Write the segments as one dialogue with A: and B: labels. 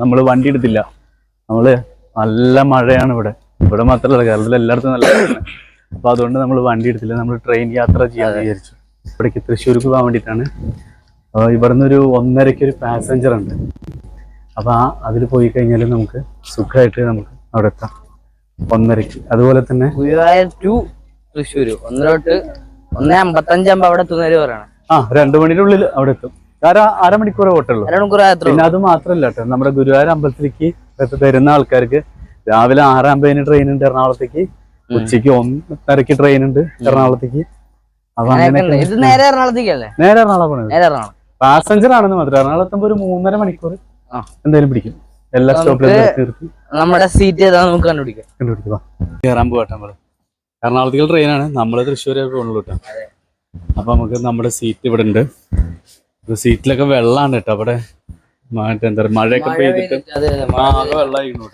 A: നമ്മൾ വണ്ടി എടുത്തില്ല. നമ്മൾ നല്ല മഴയാണ് ഇവിടെ. ഇവിടെ മാത്രമല്ല കേരളത്തിൽ എല്ലായിടത്തും നല്ല മഴയാണ്. അപ്പൊ അതുകൊണ്ട് നമ്മൾ വണ്ടി എടുത്തില്ല. നമ്മൾ ട്രെയിൻ യാത്ര ചെയ്യാൻ വിചാരിച്ചു. ഇവിടേക്ക് തൃശ്ശൂർക്ക് പോകാൻ വേണ്ടിയിട്ടാണ്. അപ്പോൾ ഇവിടുന്ന് ഒരു ഒന്നരയ്ക്ക് ഒരു പാസഞ്ചർ ഉണ്ട്. അപ്പൊ ആ അതിൽ പോയി കഴിഞ്ഞാൽ നമുക്ക് സുഖമായിട്ട് നമുക്ക് അവിടെ എത്താം. ഒന്നരയ്ക്ക്. അതുപോലെ തന്നെ
B: ഗുരുവായൂർ ടു തൃശ്ശൂര്. ഒന്നിലോട്ട് ഒന്നേ അമ്പത്തഞ്ചാകുമ്പോ അവിടെ എത്തുന്നവര് പറയണം.
A: ആ രണ്ടു മണിയുടെ ഉള്ളിൽ അവിടെ എത്തും. കാരണം ഓട്ടുള്ളൂ.
B: അരമണിക്കൂർ യാത്ര
A: പിന്നെ അത് മാത്രല്ല കേട്ടോ നമ്മുടെ ഗുരുവായൂർ അമ്പലത്തിലേക്ക് വരുന്ന ആൾക്കാർക്ക് രാവിലെ ആറാമ്പതിന് ട്രെയിൻ ഉണ്ട് എറണാകുളത്തേക്ക്. ഉച്ചയ്ക്ക് ഒന്നരക്ക് ട്രെയിൻ ഉണ്ട് എറണാകുളത്തേക്ക്. അപ്പൊ അങ്ങനെ
B: ഇത് നേരെ എറണാകുളത്തേക്കല്ലേ
A: നേരെ എറണാകുളം
B: നേരെ എറണാകുളം.
A: പാസഞ്ചർ ആണെന്ന് മാത്രം. എറണാകുളത്തുമ്പോ ഒരു മൂന്നര മണിക്കൂർ
B: ആ.
A: എന്തായാലും പിടിക്കും. എല്ലാ സ്റ്റോപ്പിലും
B: നമ്മുടെ സീറ്റ് ഏതാ നമുക്ക് കണ്ടുപിടിക്കാം.
A: കണ്ടുപിടിക്കാം കയറാൻ പോകട്ടെ നമ്മൾ. എറണാകുളത്തേക്ക് ട്രെയിനാണ് നമ്മൾ തൃശ്ശൂരെ പോകുള്ളൂ കേട്ടോ അപ്പൊ നമുക്ക് നമ്മുടെ സീറ്റ് ഇവിടെ ഉണ്ട്. സീറ്റിലൊക്കെ വെള്ളമാണ് കേട്ടോ അവിടെ. മറ്റേ എന്താ പറയുക മഴയൊക്കെ പെയ്തിട്ട്. വെള്ളമായിരുന്നു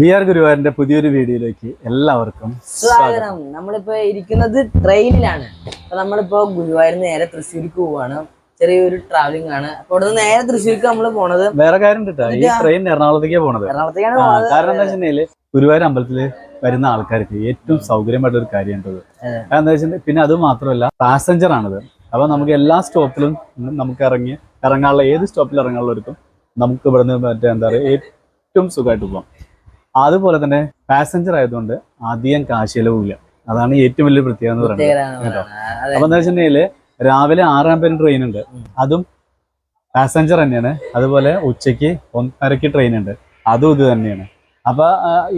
A: വി ആർ ഗുരുവായൂരിന്റെ പുതിയൊരു വീഡിയോയിലേക്ക് എല്ലാവർക്കും
B: സ്വാഗതം. നമ്മളിപ്പോ ഇരിക്കുന്നത് ട്രെയിനിലാണ്. അപ്പൊ നമ്മളിപ്പോ ഗുരുവായൂർ നേരെ തൃശ്ശൂർക്ക് പോവാണ്. ചെറിയൊരു ട്രാവലിംഗ് ആണ്. അപ്പൊ ഇവിടുന്ന് നേരെ തൃശ്ശൂർക്ക് നമ്മൾ പോണത്
A: വേറെ കാര്യം ഉണ്ട് കേട്ടോ. ഈ ട്രെയിൻ എറണാകുളത്തേക്കാണ് പോണത്.
B: എറണാകുളത്തേക്കാണ്
A: കാരണം എന്താ വെച്ചിട്ടുണ്ടെങ്കിൽ ഗുരുവായൂർ അമ്പലത്തിൽ വരുന്ന ആൾക്കാർക്ക് ഏറ്റവും സൗകര്യമായിട്ടുള്ള ഒരു കാര്യമാണത്
B: അതെ.
A: എന്താ വെച്ചിട്ടുണ്ടെങ്കിൽ പിന്നെ അത് മാത്രമല്ല പാസഞ്ചർ ആണത്. അപ്പൊ നമുക്ക് എല്ലാ സ്റ്റോപ്പിലും നമുക്ക് ഇറങ്ങി ഇറങ്ങാനുള്ള ഏത് സ്റ്റോപ്പിൽ ഇറങ്ങാനുള്ളവർക്കും നമുക്ക് ഇവിടുന്ന് മറ്റേ എന്താ പറയുക ഏറ്റവും സുഖമായിട്ട് പോകാം അതുപോലെ തന്നെ പാസഞ്ചർ ആയതുകൊണ്ട് അധികം കാശ് ചെലവില്ല അതാണ് ഏറ്റവും വലിയ പ്രത്യേകത എന്ന് പറയുന്നത് കേട്ടോ. അപ്പൊ എന്താ വെച്ചിട്ടുണ്ടെങ്കിൽ രാവിലെ ആറാം പേര് ട്രെയിൻ ഉണ്ട്. അതും പാസഞ്ചർ തന്നെയാണ്. അതുപോലെ ഉച്ചയ്ക്ക് ഒന്നരക്ക് ട്രെയിൻ ഉണ്ട്. അതും ഇത് തന്നെയാണ്. അപ്പൊ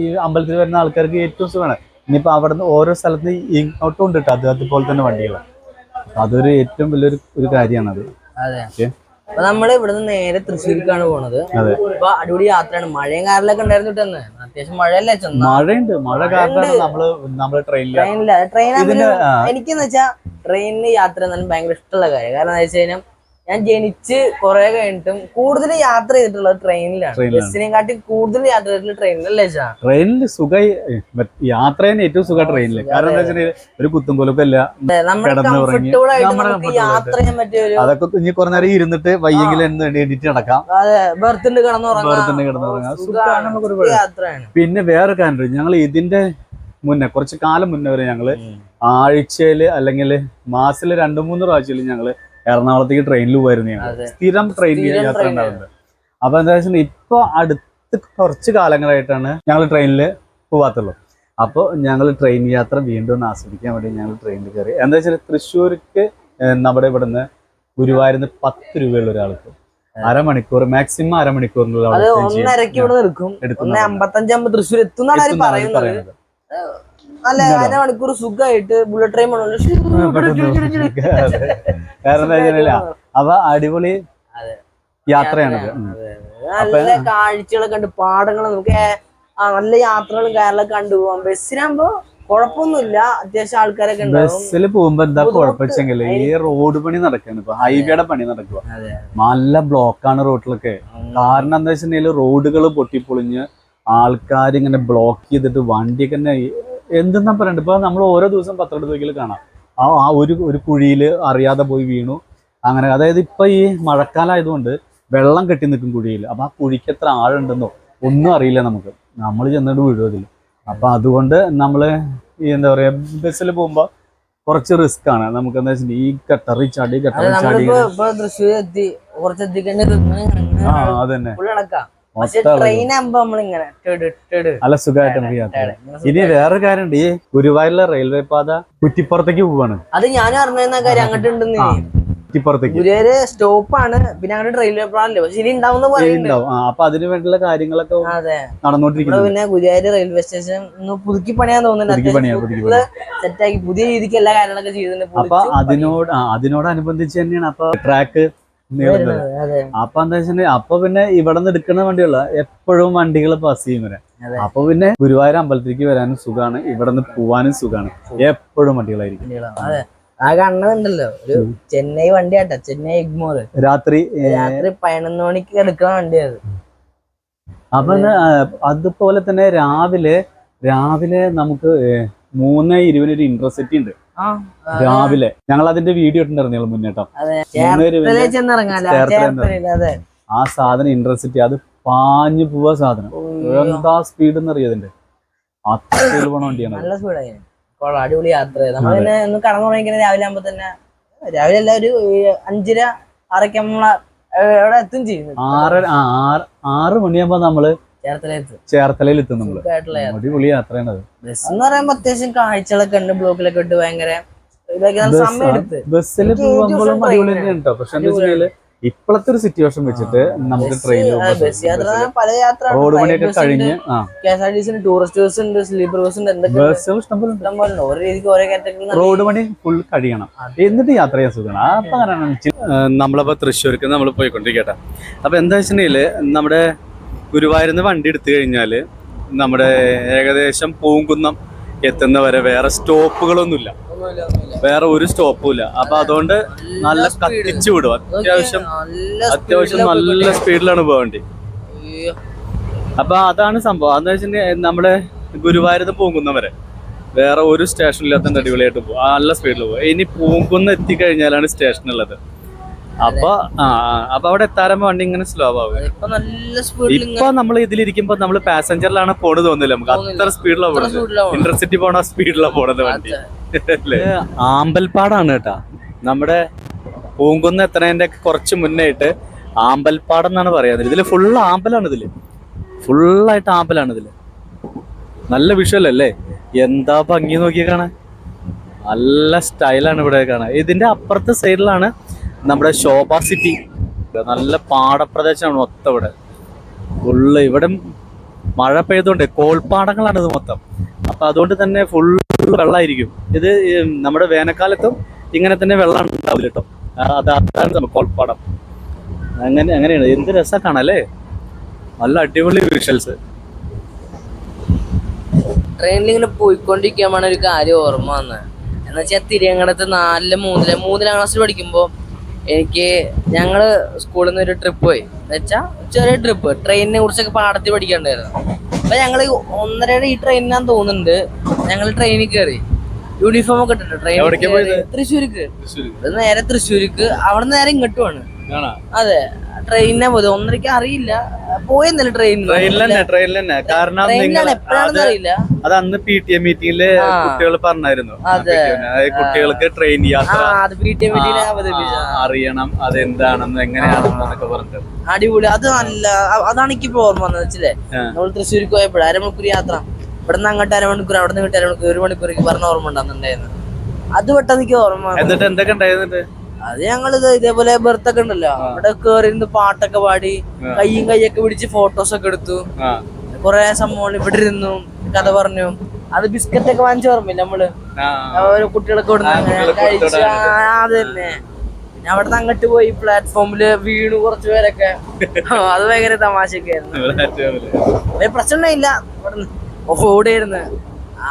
A: ഈ അമ്പലത്തിൽ വരുന്ന ആൾക്കാർക്ക് ഏറ്റവും സുഖമാണ്. ഇനിയിപ്പോ അവിടുന്ന് ഓരോ സ്ഥലത്ത് ഇങ്ങോട്ടും ഉണ്ട് കേട്ടോ. അത് അതുപോലെ തന്നെ വണ്ടികൾ അതൊരു ഏറ്റവും വലിയൊരു ഒരു കാര്യമാണ് അത്.
B: അപ്പൊ നമ്മൾ ഇവിടുന്ന് നേരെ തൃശ്ശൂർക്കാണ് പോണത്. അപ്പൊ അടിപൊളി യാത്രയാണ്. മഴയും കാറിലൊക്കെ ഉണ്ടായിരുന്നു തന്നെ അത്യാവശ്യം മഴയല്ലേ
A: മഴയുണ്ട്. മഴ കാരണമാണ് നമ്മൾ നമ്മൾ ട്രെയിനിൽ
B: ട്രെയിനില്ല ട്രെയിൻ എനിക്കെന്ന് വെച്ചാൽ ട്രെയിനിൽ യാത്ര എന്നാലും ഭയങ്കര ഇഷ്ടമുള്ള കാര്യം. കാരണം എന്താ വെച്ച് കഴിഞ്ഞാൽ ഞാൻ ജനിച്ച് കുറെ കഴിഞ്ഞിട്ടും കൂടുതൽ യാത്ര ചെയ്തിട്ടുള്ളത് ട്രെയിനിലാണ് ബസ്സിനെ കാട്ടി കൂടുതൽ യാത്ര ചെയ്തിട്ടുള്ള ട്രെയിനിലല്ലേ
A: ട്രെയിനിൽ സുഖമായി യാത്ര ചെയ്യാൻ ഏറ്റവും സുഖം ട്രെയിനിൽ കാരണം എന്താ ഒരു കുത്തും കൊലൊക്കെ ഇല്ല
B: നമ്മുടെ
A: കിടന്ന് ഉറങ്ങി.
B: കംഫർട്ടബിൾ ആയിട്ട്
A: നമ്മുടെ
B: നമുക്ക്
A: comfortable
B: യാത്ര ചെയ്യാൻ പറ്റിയ ഒരു
A: അതൊക്കെ ഇനി കുറെ നേരം ഇരുന്നിട്ട് വയ്യെങ്കിൽ എണീറ്റ് നടക്കാം.
B: ബർത്തിന്റെ കിടന്നുറങ്ങാം യാത്രയാണ്.
A: പിന്നെ വേറെ കാര്യം ഞങ്ങൾ ഇതിന്റെ മുന്നേ കുറച്ച് കാലം മുന്നേ വരെ ഞങ്ങൾ ആഴ്ചയിൽ അല്ലെങ്കിൽ മാസത്തിൽ രണ്ടു മൂന്ന് പ്രാവശ്യം ഞങ്ങൾ എറണാകുളത്തേക്ക് ട്രെയിനിൽ
B: അതെ.
A: സ്ഥിരം ട്രെയിൻ
B: സ്ഥിരം
A: യാത്ര ഉണ്ടാവുന്നത് അപ്പൊ എന്താ വെച്ചാൽ ഇപ്പൊ അടുത്ത് കുറച്ച് കാലങ്ങളായിട്ടാണ് ഞങ്ങൾ ട്രെയിനിൽ പോവാത്തുള്ളൂ. അപ്പോൾ ഞങ്ങൾ ട്രെയിൻ യാത്ര വീണ്ടും ഒന്ന് ആസ്വദിക്കാൻ വേണ്ടി ഞങ്ങൾ ട്രെയിനിൽ കയറി. എന്താ വെച്ചാൽ തൃശ്ശൂർക്ക് നമ്മുടെ ഇവിടുന്ന് ഗുരുവായൂരിന്ന് പത്ത് രൂപയുള്ള ഒരാൾക്ക്. അരമണിക്കൂർ മാക്സിമം അരമണിക്കൂറിനുള്ള
B: തൃശ്ശൂർ എത്തുന്നാണ് പറയുന്നത്. സുഖമായിട്ട് ബുള്ളറ്റ് ട്രെയിൻ
A: കാരണം അപ്പൊ അടിപൊളി ഉം.
B: നല്ല കാഴ്ചകളൊക്കെ കണ്ട് പാടങ്ങൾ നമുക്ക് നല്ല യാത്രകളും കാര്യങ്ങളൊക്കെ കണ്ടുപോകാം ബസ്സിനാകുമ്പോ കുഴപ്പമൊന്നുമില്ല. അത്യാവശ്യം ആൾക്കാരൊക്കെ
A: ബസ്സിൽ പോകുമ്പോ എന്താ. കുഴപ്പമെങ്കിൽ ഈ റോഡ് പണി നടക്കാണ് ഇപ്പൊ. ഹൈവേയുടെ പണി നടക്കുക. നല്ല ബ്ലോക്കാണ് റോഡിലൊക്കെ കാരണം എന്താ വെച്ചിട്ടുണ്ടെങ്കിൽ റോഡുകൾ പൊട്ടിപ്പൊളിഞ്ഞ് ആൾക്കാർ ഇങ്ങനെ ബ്ലോക്ക് ചെയ്തിട്ട് വണ്ടിയൊക്കെ തന്നെ എന്തെന്നാ പറയണ്ട? ഇപ്പൊ നമ്മൾ ഓരോ ദിവസം പത്രം നോക്കിയാൽ കാണാം. ആ ആ ഒരു ഒരു കുഴിയിൽ അറിയാതെ പോയി വീണു. അങ്ങനെ അതായത് ഇപ്പൊ ഈ മഴക്കാലമായതുകൊണ്ട് വെള്ളം കെട്ടി നിൽക്കും കുഴിയിൽ അപ്പൊ ആ കുഴിക്ക് എത്ര ആഴുണ്ടെന്നോ ഒന്നും അറിയില്ല നമുക്ക്. നമ്മൾ ചെന്നിട്ട് വീഴും അതിൽ അപ്പൊ അതുകൊണ്ട് നമ്മൾ ഈ എന്താ പറയാ ബസ്സിൽ പോകുമ്പോ കുറച്ച് റിസ്ക് ആണ്. നമുക്ക് എന്താ വെച്ചാൽ ഈ കട്ടറി ചാടി കട്ടറി ചാടി ആ അതന്നെ. നല്ല സുഖമായിട്ട്. ഇനി വേറെ കാര്യമുണ്ട്. ഈ ഗുരുവായൂരിലെ റെയിൽവേ പാത കുറ്റിപ്പുറത്തേക്ക് പോവാണ്.
B: അത് ഞാൻ അറിഞ്ഞ കാര്യം അങ്ങോട്ട് ഗുരുവായൂര് സ്റ്റോപ്പാണ് പിന്നെ അങ്ങോട്ട് റെയിൽവേ പ്ലാനില്ല പക്ഷെ ഇനി
A: ഉണ്ടാവും. അപ്പൊ അതിന് വേണ്ടിയുള്ള കാര്യങ്ങളൊക്കെ നടന്നോണ്ടിരിക്കുന്നു
B: പിന്നെ ഗുരുവായൂർ റെയിൽവേ സ്റ്റേഷൻ പുതുക്കി പണിയാൻ
A: പുതുക്കി സെറ്റ് ആക്കി
B: തോന്നുന്നുണ്ട് സെറ്റാക്കി പുതിയ രീതിക്ക് എല്ലാ കാര്യങ്ങളൊക്കെ ചെയ്തിട്ടുണ്ട്.
A: അപ്പൊ അതിനോട് അതിനോടനുബന്ധിച്ച് തന്നെയാണ്. അപ്പൊ ട്രാക്ക് നീളുന്നത് അപ്പൊ എന്താ വെച്ചിട്ടുണ്ടെങ്കിൽ അപ്പൊ പിന്നെ ഇവിടെ നിന്ന് എടുക്കുന്ന വണ്ടിയുള്ള എപ്പോഴും വണ്ടികൾ പാസ് ചെയ്യും വരെ അപ്പൊ പിന്നെ ഗുരുവായൂർ അമ്പലത്തിലേക്ക് വരാനും സുഖമാണ് ഇവിടെ നിന്ന് പോവാനും സുഖമാണ്. എപ്പോഴും വണ്ടികളായിരിക്കും.
B: ആ കണ്ണതുണ്ടല്ലോ. ഒരു ചെന്നൈ വണ്ടി ആട്ടോ ചെന്നൈ എഗ്മോർ
A: രാത്രി
B: രാത്രി പതിനൊന്ന് മണിക്ക് എടുക്കുന്ന വണ്ടി അത്.
A: അപ്പൊ അതുപോലെ തന്നെ രാവിലെ രാവിലെ നമുക്ക് മൂന്ന് ഇരുപതിനൊരു ഇന്റർസിറ്റി ഉണ്ട്. രാവിലെ. ഞങ്ങൾ അതിന്റെ വീഡിയോ ഇട്ടുണ്ടായിരുന്നു മുന്നേട്ടം.
B: അതെ
A: ആ സാധനം ഇൻട്രസിറ്റി അത് പാഞ്ഞു പോവാ സാധനം. എന്താ സ്പീഡ് എന്ന് അറിയാതിന്റെ? അത്ര പോണ വണ്ടിയാണ്
B: നല്ല സ്പീഡായി അടിപൊളി യാത്ര. നമ്മൾ പിന്നെ ഒന്ന് കടന്നു തുടങ്ങിക്കുന്നത് രാവിലെ ആകുമ്പോ തന്നെ രാവിലെ അല്ല ഒരു അഞ്ചര ആറൊക്കെ നമ്മളെ എവിടെ എത്തും ചെയ്യുന്നത്.
A: ആറ് ആറ് മണിയാകുമ്പോ നമ്മൾ എത്തും
B: നമ്മൾ.
A: അടിപൊളി യാത്രയാണ് അത്
B: ബസ് എന്ന് പറയുമ്പോ അത്യാവശ്യം കാഴ്ചകളൊക്കെ ഉണ്ട് ബ്ലോക്കിലൊക്കെ ഇട്ട് ഭയങ്കര
A: ബസ്സിൽ പോകുമ്പോഴും അടിപൊളി തന്നെയാണ് കേട്ടോ പക്ഷെ എന്താ വെച്ചാൽ ഇപ്പോഴത്തെ ഒരു സിറ്റുവേഷൻ വെച്ചിട്ട് നമുക്ക് ട്രെയിനിൽ
B: പല യാത്ര
A: റോഡ് പണിയൊക്കെ കഴിഞ്ഞ് ആ.
B: K S R T C tourist bus ഉണ്ട്. സ്ലീപ്പർ ബസ് ഉണ്ട്. എന്തൊക്കെ
A: ഇഷ്ടംപോലെ
B: ഓരോ രീതിക്ക് ഓരോ കാറ്റഗറി
A: റോഡ് പണി ഫുൾ കഴിയണം. എന്നിട്ട് യാത്ര ചെയ്യാൻ സുഖമാണ്. അപ്പൊ അങ്ങനെയാണ്. നമ്മളപ്പോ തൃശ്ശൂർക്ക് നമ്മൾ പോയിക്കൊണ്ടിരിക്കട്ടെ അപ്പൊ എന്താ വെച്ചിട്ടുണ്ടെങ്കിൽ നമ്മുടെ ഗുരുവായൂരിന്ന് വണ്ടി എടുത്തു കഴിഞ്ഞാൽ നമ്മുടെ ഏകദേശം പൂങ്കുന്നം എത്തുന്ന വരെ വേറെ സ്റ്റോപ്പുകളൊന്നുമില്ല. വേറെ ഒരു സ്റ്റോപ്പും ഇല്ല അപ്പൊ അതുകൊണ്ട് നല്ല. കത്തിച്ചു വിടും അത്യാവശ്യം അത്യാവശ്യം നല്ല സ്പീഡിലാണ് പോകേണ്ടി അപ്പൊ അതാണ് സംഭവം. അതെന്ന് വെച്ചിട്ടുണ്ടെങ്കിൽ നമ്മുടെ ഗുരുവായൂരത്ത് പൂങ്കുന്നം വരെ വേറെ ഒരു സ്റ്റേഷനിലെത്തേണ്ട അടിപൊളിയായിട്ട് പോകും നല്ല സ്പീഡിൽ പോകും ഇനി പൂങ്കുന്ന് എത്തിക്കഴിഞ്ഞാലാണ് സ്റ്റേഷൻ ഉള്ളത് അപ്പൊ അപ്പൊ അവിടെ എത്താറുമ്പോ വണ്ടി ഇങ്ങനെ സ്ലോ ആവും.
B: ഇപ്പൊ
A: നമ്മൾ ഇതിലിരിക്കുമ്പോ നമ്മൾ പാസഞ്ചറിലാണ് പോണത് തോന്നില്ല നമുക്ക് അത്ര സ്പീഡിലാണ് പോണത്. ഇന്റർസിറ്റി പോണ സ്പീഡിലാണ് പോണത് വണ്ടി. ആമ്പൽപ്പാടാണ് കേട്ടാ. നമ്മുടെ പൂങ്കുന്ന് എത്തണേന്റെ കുറച്ച് മുന്നേയിട്ട് ആമ്പൽപ്പാടം എന്നാണ് പറയുന്നത് ഇതിൽ ഫുള്ള് ആമ്പലാണ് ഇതിൽ. ഫുള്ളായിട്ട് ആമ്പലാണ് ഇതിൽ. നല്ല വിഷ്വൽ അല്ലേ? എന്താ ഭംഗി നോക്കിയ കാണാൻ? നല്ല സ്റ്റൈലാണ് ഇവിടെ കാണാൻ. ഇതിന്റെ അപ്പുറത്തെ സൈഡിലാണ് നമ്മുടെ ശോഭ സിറ്റി. നല്ല പാടപ്രദേശമാണ് മൊത്തം ഇവിടെ. ഫുള്ള് ഇവിടെ മഴ പെയ്തുകൊണ്ട് കോൾപ്പാടങ്ങളാണ് ഇത് മൊത്തം. അപ്പൊ അതുകൊണ്ട് തന്നെ ഫുൾ വെള്ളമായിരിക്കും ഇത് നമ്മുടെ വേനൽക്കാലത്തും ഇങ്ങനെ തന്നെ വെള്ളം ഉണ്ടാവില്ല കേട്ടോ. അത് അതാണ് കോൾപ്പാടം. അങ്ങനെ അങ്ങനെയാണ്. എന്ത് രസക്കാണ് കാണാല്ലേ? നല്ല അടിപൊളി വിഷ്വൽസ്
B: ട്രെയിനിൽ ഇങ്ങനെ പോയിക്കൊണ്ടിരിക്കുമ്പോഴാണ് ഒരു കാര്യം ഓർമ്മ വന്നത് എന്നുവെച്ചാൽ തിരിയങ്ങടത്ത് നാലിൽ മൂന്നിൽ മൂന്നിലാം ക്ലാസ്സിൽ പഠിക്കുമ്പോൾ എനിക്ക് ഞങ്ങൾ സ്കൂളിൽ നിന്ന് ഒരു ട്രിപ്പ് പോയി. എന്നുവെച്ചാ ചെറിയ ട്രിപ്പ് ട്രെയിനിനെ കുറിച്ചൊക്കെ പാടത്തിൽ പഠിക്കണ്ടായിരുന്നു. അപ്പൊ ഞങ്ങൾ ഒന്നരയുടെ ഈ ട്രെയിനിനാന്ന് തോന്നുന്നുണ്ട്. ഞങ്ങൾ ട്രെയിനിൽ കയറി യൂണിഫോം ഒക്കെ ഇട്ടിട്ട് ട്രെയിനിൽ? തൃശ്ശൂർക്ക്. നേരെ തൃശ്ശൂർക്ക്. അവിടെ നേരെ ഇങ്ങോട്ടുമാണ് അതെ. ട്രെയിനിനെ പോയത്. ഒന്നരക്ക് അറിയില്ല. പോയെന്നല്ല ട്രെയിനിൽ
A: ട്രെയിനിൽ തന്നെ ട്രെയിനിൽ തന്നെ കാരണം നിങ്ങൾ
B: ട്രെയിനിലാണ് എപ്പോഴാണെന്ന് അറിയില്ല.
A: അത് അന്ന് പി ടി എ
B: മീറ്റിംഗിൽ
A: കുട്ടികൾ പറഞ്ഞായിരുന്നു. കുട്ടികൾക്ക് ട്രെയിൻ
B: അറിയണം
A: യാത്ര അറിയണം അതെന്താണെന്ന് എങ്ങനെയാണെന്നൊക്കെ പറഞ്ഞത്
B: അടിപൊളി. അത് നല്ല അതാണ് എനിക്ക് ഇപ്പൊ ഓർമ്മ വന്നത് വെച്ചില്ലേ? നമ്മൾ തൃശ്ശൂർക്ക് പോയപ്പോഴും അരമണിക്കൂർ യാത്ര. ഇവിടെ നിന്ന് അങ്ങോട്ട് അരമണിക്കൂർ അവിടെ നിന്ന് ഇങ്ങോട്ട് അരമണിക്കൂർ ഒരു മണിക്കൂർ പറഞ്ഞ ഓർമ്മ ഉണ്ടാകുന്നുണ്ടായിരുന്നു അത് പെട്ടെന്ന് എനിക്ക് ഓർമ്മ
A: എന്നിട്ട് എന്തൊക്കെ ഉണ്ടായിരുന്നിട്ട്?
B: അത് ഞങ്ങൾ ഇതേപോലെ ബർത്ത് ഒക്കെ ഉണ്ടല്ലോ. അവിടെ കേറി ഇരുന്ന് പാട്ടൊക്കെ പാടി കയ്യും കൈയൊക്കെ പിടിച്ച് ഫോട്ടോസ് ഒക്കെ എടുത്തു. കൊറേ സംഭവങ്ങൾ ഇവിടെ ഇരുന്നു കഥ പറഞ്ഞു. അത് ബിസ്ക്കറ്റ് ഒക്കെ വാങ്ങിച്ച ഓർമ്മയില്ല നമ്മൾ? കുട്ടികളൊക്കെ
A: അതന്നെ
B: കഴിച്ച് അത് തന്നെ. പിന്നെ അവിടുന്ന് അങ്ങോട്ട് പോയി പ്ലാറ്റ്ഫോമിൽ വീണു കുറച്ചു പേരൊക്കെ. അത് ഭയങ്കര തമാശയൊക്കെ ആയിരുന്നു. പ്രശ്നമില്ല ഇവിടുന്ന് ഓടിയായിരുന്നു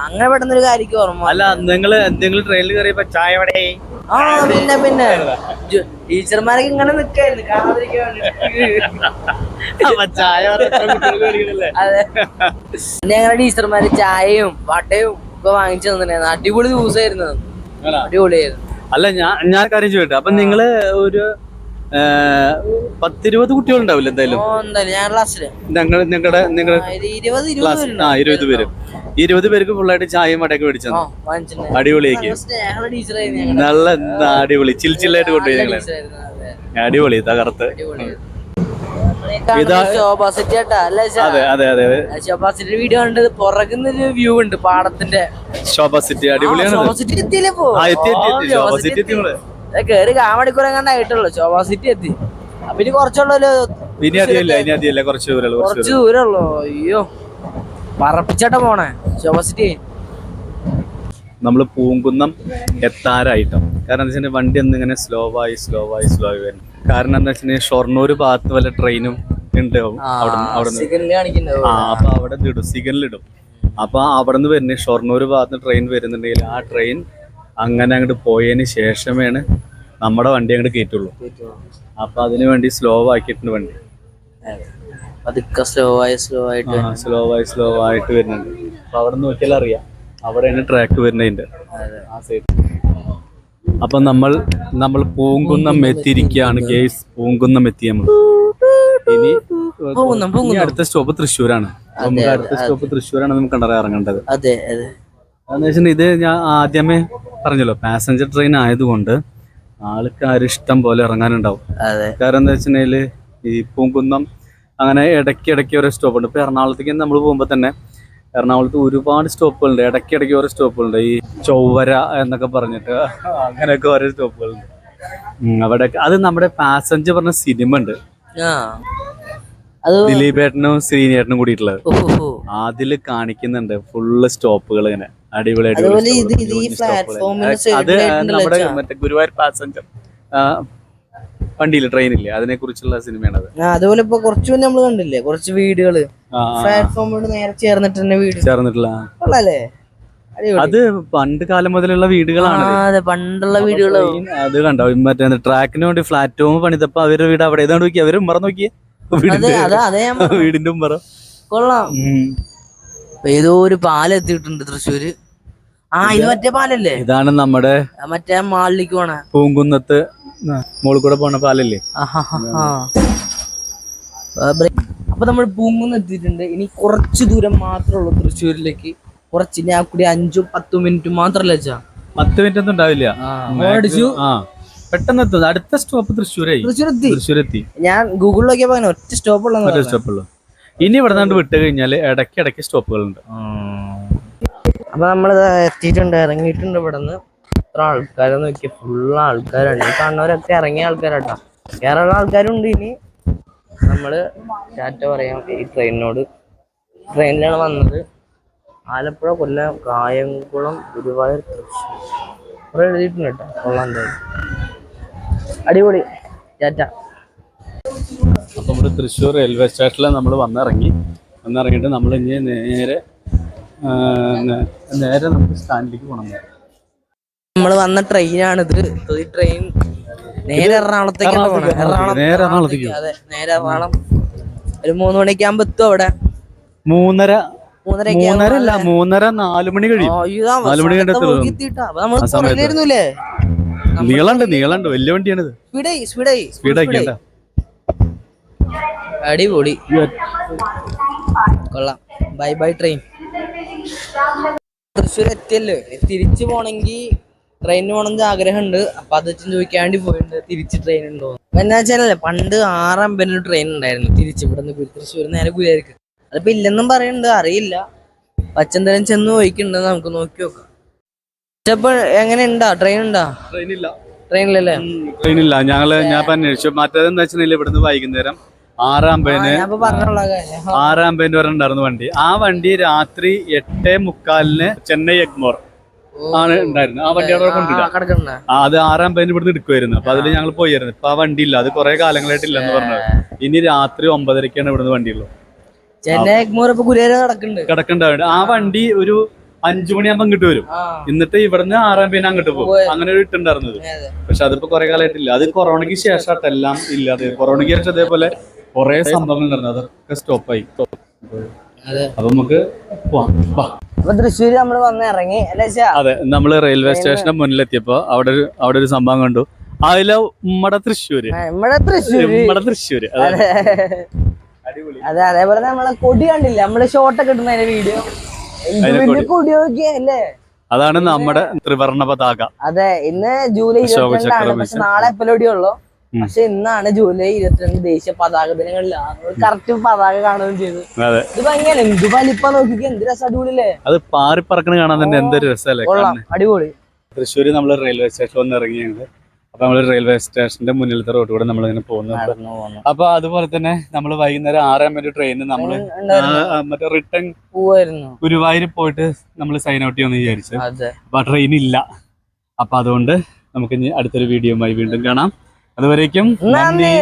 B: അങ്ങനെ പെട്ടെന്ന് ഒരു കാര്യം ഓർമ്മ
A: അല്ല നിങ്ങൾ എന്തെങ്കിലും ട്രെയിനിൽ കയറിയപ്പോ ചായ
B: ആ പിന്നെ പിന്നെ. ടീച്ചർമാരൊക്കെ ഇങ്ങനെ നിക്കായിരുന്നു. കാണാതിരിക്കാൻ അതെ. പിന്നെ ഞങ്ങളുടെ ടീച്ചർമാര് ചായയും വട്ടയും ഒക്കെ വാങ്ങിച്ചു തന്നിട്ടുണ്ടായിരുന്നു. അടിപൊളി ദിവസമായിരുന്നു? അടിപൊളിയായിരുന്നു.
A: അല്ല ഞാൻ ഞാൻ കാര്യം ചോദിട്ടെ അപ്പൊ നിങ്ങൾ ഒരു പത്തിരുപത് കുട്ടികളുണ്ടാവില്ല എന്തായാലും? ഞങ്ങൾ നിങ്ങളുടെ നിങ്ങളുടെ
B: ആ, ഇരുപത്
A: പേര്. ഇരുപത് പേർക്ക് ഫുള്ളായിട്ട് ചായയും വടയൊക്കെ മേടിച്ചു. അടിപൊളിയാക്കി.
B: നല്ല
A: അടിപൊളി. ചിൽ ചില്ലായിട്ട് കൊണ്ടുപോയി ഞങ്ങളെ. അടിപൊളി തകർത്ത്.
B: ശോഭാസിറ്റി?
A: അതെ അതെ അതെ അതെ.
B: ആ ശോഭാ സിറ്റി വീഡിയോ കണ്ടത് പുറകുന്നൊരു വ്യൂ ഉണ്ട് പാടത്തിന്റെ.
A: അടിപൊളിയാണ്
B: ശോഭാസിറ്റി എത്തിയില്ലേ
A: ശോഭാസിറ്റി എത്തി, എത്തി, എത്തി.
B: ഓ,
A: ശോഭാ
B: ശോഭാ
A: സിറ്റി
B: സിറ്റി
A: എത്തി നമ്മൾ.
B: ഏ, കേറി കാ മണിക്കൂർ എങ്ങാണ്ട് ആയിട്ടുള്ളൂ ശോഭാ സിറ്റി എത്തി. അപ്പൊ ഇനി കുറച്ചുള്ളൊരു
A: ഇനി അധികമില്ല ഇനി അധികമില്ല. കുറച്ച് ദൂരമുള്ളൂ കുറച്ച്
B: കുറച്ച് ദൂരമുള്ളൂ. അയ്യോ. പറപ്പിച്ചേട്ടാ പോണേ ശോഭാ സിറ്റി
A: നമ്മൾ പൂങ്കുന്നം എത്താറായിട്ടോ. കാരണം എന്താ വെച്ചിട്ടുണ്ടെങ്കിൽ വണ്ടി ഒന്ന് ഇങ്ങനെ സ്ലോ ആയി സ്ലോ ആയി സ്ലോ ആയി വരുന്നു കാരണം എന്താ വെച്ചിട്ടുണ്ടെങ്കിൽ ഷൊർണൂർ ഭാഗത്ത് വല്ല ട്രെയിനും ഉണ്ട് അവിടെ അവിടെ
B: സിഗ്നൽ കാണിക്കുന്നത്
A: ആ അപ്പൊ അവിടെ ഇടും സിഗ്നലിടും അപ്പൊ അവിടെ നിന്ന് വരുന്ന ഷൊർണൂർ ഭാഗത്ത് ട്രെയിൻ വരുന്നുണ്ടെങ്കിൽ ആ ട്രെയിൻ അങ്ങനെ അങ്ങോട്ട് പോയതിന് ശേഷമേണ് നമ്മുടെ വണ്ടി അങ്ങോട്ട് കയറ്റുള്ളൂ അപ്പൊ അതിനു വേണ്ടി സ്ലോ ആക്കിയിട്ടുണ്ട് വണ്ടി.
B: പതുക്കെ സ്ലോ ആയി സ്ലോ ആയിട്ട്.
A: സ്ലോ ആയി സ്ലോ ആയിട്ട് വരുന്നുണ്ട്. അപ്പൊ അവിടെ നോക്കിയാൽ അറിയാം. അവിടെയാണ് ട്രാക്ക് വരുന്നതിന്റെ ആ സൈഡ് അപ്പൊ നമ്മൾ നമ്മൾ പൂങ്കുന്നം എത്തിയിരിക്കുകയാണ് ഗേസ് പൂങ്കുന്നം എത്തി നമ്മൾ. ഇനി. അടുത്ത സ്റ്റോപ്പ് തൃശ്ശൂരാണ്. നമുക്ക് അടുത്ത സ്റ്റോപ്പ് തൃശ്ശൂരാണ് നമുക്ക് കണ്ടറ ഇറങ്ങേണ്ടത്.
B: അതെ അതെ.
A: അതെന്ന് വെച്ചിട്ടുണ്ടെങ്കിൽ ഇത് ഞാൻ ആദ്യമേ പറഞ്ഞല്ലോ പാസഞ്ചർ ട്രെയിൻ ആയതുകൊണ്ട് ആൾക്കാർ ഇഷ്ടം പോലെ ഇറങ്ങാനുണ്ടാവും. കാരണം എന്താ വെച്ചിട്ടുണ്ടെങ്കിൽ ഈ പൂങ്കുന്നം അങ്ങനെ ഇടയ്ക്ക് ഇടയ്ക്ക് ഓരോ സ്റ്റോപ്പ് ഉണ്ട്. ഇപ്പൊ എറണാകുളത്തേക്ക് നമ്മൾ പോകുമ്പോൾ തന്നെ എറണാകുളത്ത് ഒരുപാട് സ്റ്റോപ്പുകളുണ്ട് ഇടയ്ക്ക് ഇടയ്ക്ക് ഓരോ സ്റ്റോപ്പുകളുണ്ട് ഈ ചൊവ്വര എന്നൊക്കെ പറഞ്ഞിട്ട് അങ്ങനെയൊക്കെ ഓരോ സ്റ്റോപ്പുകളുണ്ട് അവിടെ അത് നമ്മുടെ പാസഞ്ചർ പറഞ്ഞ സിനിമ ഉണ്ട്. ദിലീപേട്ടനും ശ്രീനേട്ടനും കൂടിയിട്ടുള്ളത്. അതിൽ കാണിക്കുന്നുണ്ട് ഫുള്ള് സ്റ്റോപ്പുകൾ ഇങ്ങനെ. അടിപൊളി
B: അതുപോലെ
A: അടിപൊളി
B: ഇത്
A: stop കൾ,
B: ഇത് ഈ
A: കുഞ്ഞു stop അത് നമ്മുടെ. മറ്റേ ഗുരുവായൂർ പാസഞ്ചർ വണ്ടിയില്ല ട്രെയിനില്ലേ അതിനെ കുറിച്ചുള്ള സിനിമയാണ്
B: അത് അതുപോലെ ഇപ്പൊ കുറച്ചു മുന്നേ നമ്മൾ കണ്ടില്ലേ? കുറച്ച് വീടുകൾ.
A: ആ,
B: നേരെ ചേർന്നിട്ട് തന്നെ വീട്.
A: ചേർന്നിട്ടുള്ള
B: കൊള്ളാല്ലേ?
A: അത് പണ്ട് കാലം മുതലുള്ള വീടുകളാണ്
B: അതെ. പണ്ടുള്ള വീടുകൾ.
A: അത് കണ്ടോ? മറ്റേ ട്രാക്കിന് വേണ്ടി പ്ലാറ്റ്ഫോം പണിതപ്പോ അവരുടെ വീട് അവിടെ. ഏതാണ്ട് നോക്കി അവരും ഉമ്മറ നോക്കിയേ? വീടിന്റെ ഉമ്മറ.
B: കൊള്ളാം. ഏതോ ഒരു പാലം എത്തിയിട്ടുണ്ട് തൃശ്ശൂര്. ആ ഇത് മറ്റേ പാലല്ലേ?
A: ഇതാണ് നമ്മുടെ
B: മറ്റേ മാളിലേക്ക് പോണ.
A: പൂങ്കുന്നത്ത് മോളിൽ കൂടെ പോണ പാലല്ലേ?
B: അപ്പൊ നമ്മൾ പൂങ്കുന്ന് എത്തിയിട്ടുണ്ട്. ഇനി കുറച്ച് ദൂരം മാത്രമേ ഉള്ളൂ തൃശ്ശൂരിലേക്ക്. കുറച്ച് ഞാൻ കൂടി അഞ്ചും പത്തും മിനിറ്റ് മാത്രല്ല വെച്ചാ
A: പത്ത് മിനിറ്റ് ഒന്നും ഉണ്ടാവില്ല
B: അടിച്ചു.
A: പെട്ടെന്ന് എത്തും. അടുത്ത സ്റ്റോപ്പ് തൃശ്ശൂരായി.
B: തൃശ്ശൂർ എത്തി
A: തൃശ്ശൂരെത്തി.
B: ഞാൻ ഗൂഗിളിലൊക്കെ ഒറ്റ സ്റ്റോപ്പ്
A: ഒറ്റ
B: സ്റ്റോപ്പ്
A: സ്റ്റോപ്പുള്ളൂ ഇനി ഇവിടെ നിന്ന് വിട്ട് കഴിഞ്ഞാൽ ഇടയ്ക്ക് ഇടയ്ക്ക് സ്റ്റോപ്പുകളുണ്ട്
B: അപ്പൊ നമ്മൾ എത്തിയിട്ടുണ്ട് ഇറങ്ങിയിട്ടുണ്ട് ഇവിടെ നിന്ന് ഇത്ര ആൾക്കാരെ നോക്കിയ ഫുള്ള് ആൾക്കാരാണ്. ഈ കാണുന്നവരൊക്കെ ഇറങ്ങിയ ആൾക്കാരാട്ടോ. കേരള ആൾക്കാരുണ്ട് ഇനി. നമ്മൾ ചാറ്റ പറയാം ഈ ട്രെയിനിനോട്. ട്രെയിനിലാണ് വന്നത്. ആലപ്പുഴ കൊല്ലം കായംകുളം ഗുരുവായൂർ തൃശ്ശൂർ. കുറെ എഴുതിയിട്ടുണ്ട് കേട്ടോ. കൊള്ളാം എന്തായാലും. അടിപൊളി. ടാറ്റ.
A: അപ്പൊ ഇവിടെ തൃശ്ശൂർ റെയിൽവേ സ്റ്റേഷനിൽ നമ്മൾ വന്നിറങ്ങി. വന്നിറങ്ങിയിട്ട് നമ്മൾ ഇനി നേരെ നേരെ നമുക്ക് സ്റ്റാൻഡിലേക്ക് പോകണം
B: നമ്മൾ വന്ന ട്രെയിനാണിത്. ഈ ട്രെയിൻ നേരെ എറണാകുളത്തേക്ക് എറണാകുളം
A: നേരെ എറണാകുളത്തേക്ക്.
B: അതെ നേരെ എറണാകുളം. ഒരു മൂന്ന് മണിയൊക്കെ ആകുമ്പോ എത്തും അവിടെ.
A: മൂന്നര മൂന്നര അല്ല മൂന്നര നാല് മണി കഴിയും. നാല് മണി കഴിഞ്ഞിട്ട് നീളണ്ട് നീളണ്ട്. വലിയ വണ്ടിയാണിത്.
B: സ്പീഡായി സ്പീഡായി.
A: സ്പീഡാക്കിണ്ട
B: അടിപൊളി. കൊള്ളാം. ബൈ ബൈ ട്രെയിൻ തൃശ്ശൂർ എത്തിയല്ലോ തിരിച്ചു പോണെങ്കി ട്രെയിനിന് പോകണമെന്ന് ആഗ്രഹമുണ്ട് അപ്പൊ അത് വെച്ച് ചോദിക്കാണ്ടി പോയിട്ടുണ്ട് തിരിച്ച് ട്രെയിൻ ഉണ്ടോ? എന്നാ വെച്ചാലേ പണ്ട് ആറാം ട്രെയിൻ ഉണ്ടായിരുന്നു. തിരിച്ച് ഇവിടെ നിന്ന് തൃശ്ശൂർ നേരെ ഗുരുവായൂർക്ക് അതിപ്പോ ഇല്ലെന്നും പറയുന്നുണ്ട് അറിയില്ല. പച്ചന്തരം ചെന്ന് പോയിക്കുണ്ടെന്ന് നമുക്ക് നോക്കി നോക്കാം. ഇപ്പൊ എങ്ങനെ ഉണ്ടാ? ട്രെയിൻ ഉണ്ടാ
A: ട്രെയിനില്ല
B: ട്രെയിനിലല്ലേ
A: ട്രെയിനില്ല ഞങ്ങൾ ഞാൻ അന്വേഷിച്ചു. മറ്റേതെന്ന് വെച്ചിട്ടുണ്ടെങ്കിൽ ഇവിടുന്ന് വൈകുന്നേരം ആറാം പേന് ആറാം പേന് പറഞ്ഞിട്ടുണ്ടായിരുന്നു വണ്ടി. ആ വണ്ടി രാത്രി എട്ടേ മുക്കാലിന് ചെന്നൈ എഗ്മോർ ആണ് ഉണ്ടായിരുന്നത്. ആ വണ്ടി അവിടെ കൊണ്ടില്ല. അത് ആറാം പേന് ഇവിടുന്ന് എടുക്കുമായിരുന്നു അപ്പൊ അതിൽ ഞങ്ങൾ പോയിരുന്നു ഇപ്പൊ ആ വണ്ടി ഇല്ല. അത് കുറെ കാലങ്ങളായിട്ട് ഇല്ലെന്ന് പറഞ്ഞത്. ഇനി രാത്രി ഒമ്പതരക്കാണ് ഇവിടുന്ന് വണ്ടി
B: ചെന്നൈ എഗ്മോർ ഇപ്പൊ
A: ആ വണ്ടി ഒരു അഞ്ചു മണിയാകുമ്പോ ഇങ്ങോട്ട് വരും. എന്നിട്ട് ഇവിടുന്ന് ആറാം പേന അങ്ങോട്ട് പോകും. അങ്ങനെ ഒരു ഇട്ടുണ്ടായിരുന്നത്. പക്ഷെ അതിപ്പോ കുറെ കാലമായിട്ടില്ല. അത് കൊറോണയ്ക്ക് ശേഷമായിട്ട് എല്ലാം ഇല്ലാതെ. കൊറോണയ്ക്ക് ശേഷം അതേപോലെ കുറെ സംഭവങ്ങൾ ഉണ്ടായിരുന്നു. അതൊക്കെ സ്റ്റോപ്പായി അപ്പൊ നമുക്ക്.
B: അപ്പൊ തൃശ്ശൂര് നമ്മൾ വന്ന് ഇറങ്ങി
A: അതെ നമ്മൾ റെയിൽവേ സ്റ്റേഷന്റെ മുന്നിലെത്തിയപ്പോ അവിടെ ഒരു അവിടെ ഒരു സംഭവം കണ്ടു. അതിലെ ഉമ്മട തൃശ്ശൂര്.
B: തൃശ്ശൂര്.
A: അതെ.
B: അതേപോലെ നമ്മളെ കൊടി കണ്ടില്ല? നമ്മൾ ഷോട്ട് ഒക്കെ ഇടുന്ന വീഡിയോ കൊടി. നോക്കിയല്ലേ
A: അതാണ് നമ്മുടെ ത്രിവർണ പതാക.
B: അതെ ഇന്ന് ജൂലൈ ഇരുപത്തിരണ്ടാണ്. പക്ഷെ നാളെ എപ്പോഴുള്ളൂ
A: ഉം.
B: പക്ഷെ ഇന്നാണ് ജൂലൈ ഇരുപത്തിരണ്ട് ദേശീയ പതാക ദിനങ്ങളിൽ. കറക്റ്റ് പതാക കാണുകയും ചെയ്തു. ഇത് ഭയങ്കര എന്ത് വലിപ്പ നോക്കിക്ക് എന്ത് രസം അടിപൊളിയല്ലേ?
A: അത് പാറിപ്പറക്കണ കാണാൻ തന്നെ എന്തൊരു രസമല്ലേ?
B: അടിപൊളി.
A: തൃശ്ശൂര് നമ്മൾ റെയിൽവേ സ്റ്റേഷനിൽ വന്ന് ഇറങ്ങി ഞങ്ങൾ അപ്പൊ നമ്മൾ റെയിൽവേ സ്റ്റേഷന്റെ മുന്നിലത്തെ റോഡ് കൂടെ നമ്മൾ ഇങ്ങനെ പോകുന്നുണ്ട്. അപ്പൊ അതുപോലെ തന്നെ നമ്മൾ വൈകുന്നേരം ആറാം മണി ട്രെയിനിന് നമ്മൾ മറ്റേ റിട്ടേൺ
B: പോവായിരുന്നു.
A: ഗുരുവായൂർ പോയിട്ട് നമ്മൾ സൈൻ ഔട്ട് ചെയ്യാന്ന് വിചാരിച്ചു. അപ്പൊ ആ ട്രെയിൻ ഇല്ല. അപ്പൊ അതുകൊണ്ട് നമുക്ക് ഇനി അടുത്തൊരു വീഡിയോയുമായി വീണ്ടും കാണാം. അതുവരേക്കും
B: നന്ദി